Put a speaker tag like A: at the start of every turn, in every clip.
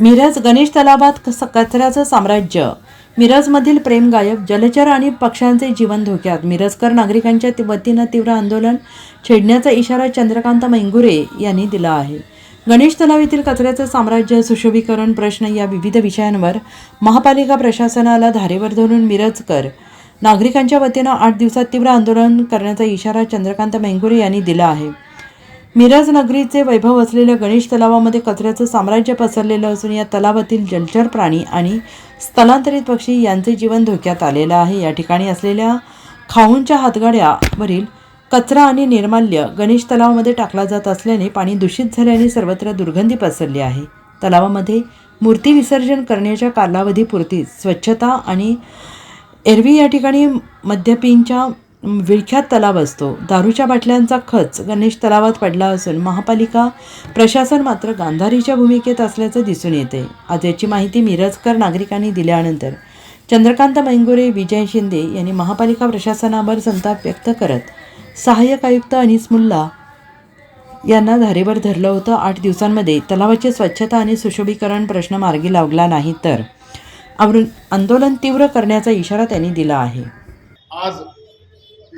A: मिरज गणेश तलावात कस- कचऱ्याचं साम्राज्य. मिरजमधील प्रेम गायक जलचर आणि पक्ष्यांचे जीवन धोक्यात. मिरजकर नागरिकांच्या वतीनं तीव्र आंदोलन छेडण्याचा इशारा चंद्रकांत मैंगुरे यांनी दिला आहे. गणेश तलाव येथील कचऱ्याचं साम्राज्य सुशोभीकरण प्रश्न या विविध विषयांवर महापालिका प्रशासनाला धारेवर धरून मिरजकर नागरिकांच्या वतीनं आठ दिवसात तीव्र आंदोलन करण्याचा इशारा चंद्रकांत मैंगुरे यांनी दिला आहे. मिरज नगरीचे वैभव असलेल्या गणेश तलावामध्ये कचऱ्याचं साम्राज्य पसरलेलं असून या तलावातील जलचर प्राणी आणि स्थलांतरित पक्षी यांचे जीवन धोक्यात आलेलं आहे. या ठिकाणी असलेल्या खाऊंच्या हातगाड्यावरील कचरा आणि निर्माल्य गणेश तलावामध्ये टाकला जात असल्याने पाणी दूषित झाल्याने सर्वत्र दुर्गंधी पसरली आहे. तलावामध्ये मूर्ती विसर्जन करण्याच्या कालावधीपुरती स्वच्छता आणि एरवी या ठिकाणी मद्यपींच्या विळख्यात तलाव असतो. दारूच्या बाटल्यांचा खच गणेश तलावात पडला असून महापालिका प्रशासन मात्र गांधारीच्या भूमिकेत असल्याचं दिसून येते. आज याची माहिती मिरजकर नागरिकांनी दिल्यानंतर चंद्रकांत मैंगुरे विजय शिंदे यांनी महापालिका प्रशासनावर संताप व्यक्त करत सहाय्यक आयुक्त अनिस मुल्ला यांना धारेवर धरलं होतं. आठ दिवसांमध्ये तलावाची स्वच्छता आणि सुशोभीकरण प्रश्न मार्गी लावला नाही तर आवरून आंदोलन तीव्र करण्याचा इशारा त्यांनी दिला आहे.
B: आज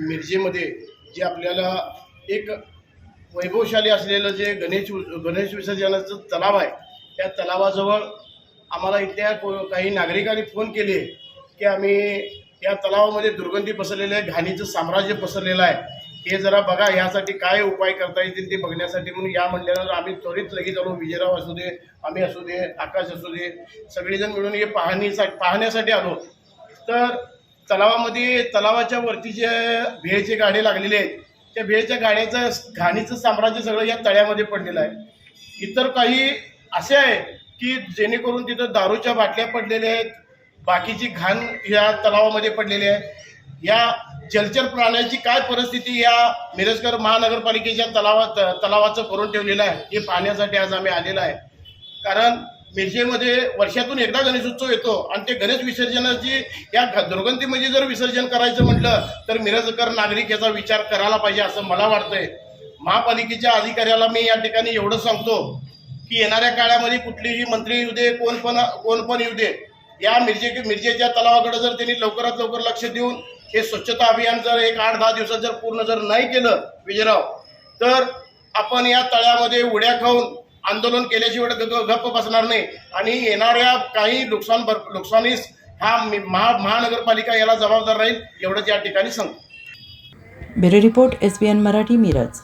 B: मिरजेमध्ये जे आपल्याला एक वैभवशाली असलेलं जे गणेश गणेश विसर्जनाचं तलाव आहे त्या तलावाजवळ आम्हाला इथल्या को- काही नागरिकांनी फोन केले की आम्ही या तलावामध्ये दुर्गंधी पसरलेलं आहे घाणीचं साम्राज्य पसरलेलं आहे. हे जरा बघा यासाठी काय उपाय करता येतील ते बघण्यासाठी. म्हणून या म्हणल्यानंतर आम्ही त्वरित लगेच आलो. विजयराव असू दे आम्ही असू दे आकाश असू दे सगळेजण मिळून हे पाहणीसाठी पाहण्यासाठी आलो. तर तलावामध्ये तलावाच्या वरती जे भेळचे गाडे लागलेले आहेत त्या भेळच्या गाड्याचं घाणीचं साम्राज्य सगळं या तळ्यामध्ये पडलेलं आहे. इतर काही असे आहे की जेणेकरून तिथं दारूच्या बाटल्या पडलेल्या आहेत बाकीची घाण या तलावामध्ये पडलेली आहे. या जलचर प्राण्यांची काय परिस्थिती या मिरजकर महानगरपालिकेच्या तलावात तलावाचं करून ठेवलेलं आहे हे पाहण्यासाठी आज आम्ही आलेलो आहे. कारण मिरजेमध्ये वर्षातून एकदा गणेशोत्सव येतो आणि ते गणेश विसर्जनाची या घ- दुर्गंधीमध्ये जर विसर्जन करायचं म्हटलं तर मिरजकर नागरिक याचा विचार करायला पाहिजे असं मला वाटतंय. महापालिकेच्या अधिकाऱ्याला मी या ठिकाणी एवढं सांगतो की येणाऱ्या काळामध्ये कुठलीही मंत्री येऊ दे कोण पण कोण पण येऊ दे या मिरजे मिरजेच्या तलावाकडे जर त्यांनी लवकरात लवकर लक्ष देऊन हे स्वच्छता अभियान जर एक आठ दहा दिवसात जर पूर्ण जर नाही केलं विजयराव तर आपण या तळ्यामध्ये उड्या खाऊन आंदोलन केल्याशिवाय ग- गप्प बसणार नाही. आणि येणाऱ्या काही नुकसान भर नुकसानीस हा महा महानगरपालिका याला जबाबदार राहील एवढंच या ठिकाणी सांगतो.
A: Bureau report S B N Marathi Miraj.